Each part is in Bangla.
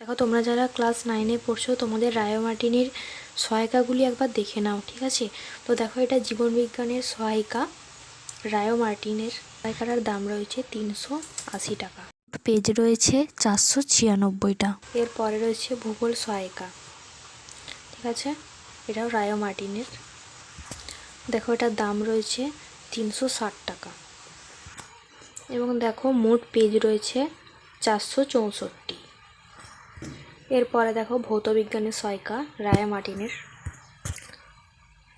দেখো তোমরা যারা ক্লাস নাইনে পড়ছো তোমাদের রায়োমার্টিনের সহায়িকাগুলি একবার দেখে নাও ঠিক আছে? তো দেখো এটা জীবনবিজ্ঞানের সহায়িকা রায়োমার্টিনের সহায়িকার দাম রয়েছে তিনশো আশি টাকা। পেজ রয়েছে চারশো ছিয়ানব্বইটা। এরপরে রয়েছে ভূগোল সহায়িকা ঠিক আছে? এটাও রায়োমার্টিনের। দেখো এটার দাম রয়েছে তিনশো ষাট টাকা। এবং দেখো মোট পেজ রয়েছে চারশো চৌষট্টি। এরপরে দেখো ভৌতবিজ্ঞানের সহায়িকা রায়া মার্টিনের।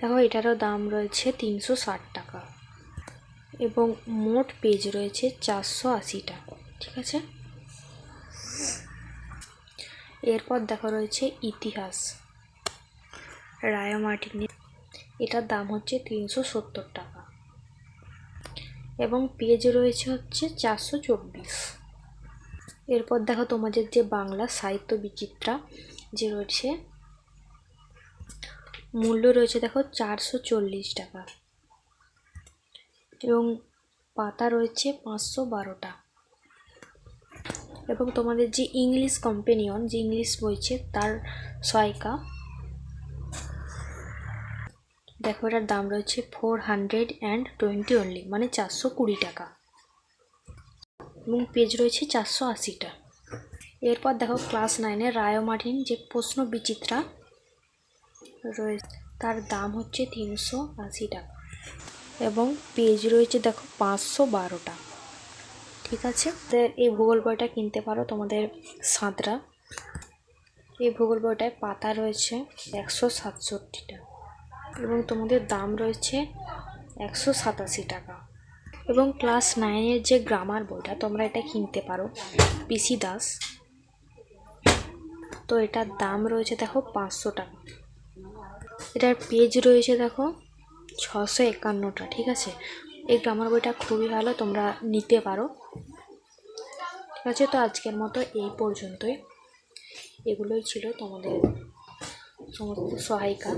দেখো এটারও দাম রয়েছে তিনশো ষাট টাকা এবং মোট পেজ রয়েছে চারশো আশিটা ঠিক আছে? এরপর দেখো রয়েছে ইতিহাস, রায়া মার্টিনের। এটার দাম হচ্ছে তিনশো সত্তর টাকা এবং পেজ রয়েছে হচ্ছে চারশো চব্বিশ। এরপর দেখো তোমাদের যে বাংলা সাহিত্য বিচিত্রা যে রয়েছে, মূল্য রয়েছে দেখো চারশো চল্লিশ টাকা এবং পাতা রয়েছে পাঁচশো বারোটা। এবং তোমাদের যে ইংলিশ কম্পেনিয়ন, যে ইংলিশ বইছে তার সহায়িকা দেখো এটার দাম রয়েছে four hundred and twenty only মানে চারশো কুড়ি টাকা। এবং পেজ রয়েছে চারশো আশিটা। এরপর দেখো ক্লাস নাইনের রায়োমার্টিন যে প্রশ্ন বিচিত্রা রয়েছে, তার দাম হচ্ছে তিনশো আশি টাকা এবং পেজ রয়েছে দেখো পাঁচশো বারোটা। ঠিক আছে? এই ভূগোল বইটা কিনতে পারো তোমাদের সাঁতরা। এই ভূগোল বইটায় পাতা রয়েছে একশো সাতষট্টিটা এবং তোমাদের দাম রয়েছে একশো সাতাশি টাকা। এবং ক্লাস নাইনের যে গ্রামার বইটা, তোমরা এটা কিনতে পারো। পিসি দাস। তো এটার দাম রয়েছে দেখো পাঁচশো টাকা। এটার পেজ রয়েছে দেখো ছশো একান্নটা, ঠিক আছে? এই গ্রামার বইটা খুবই ভালো, তোমরা নিতে পারো। ঠিক আছে, তো আজকের মতো এই পর্যন্তই। এগুলোই ছিল তোমাদের সমস্ত সহায়িকা।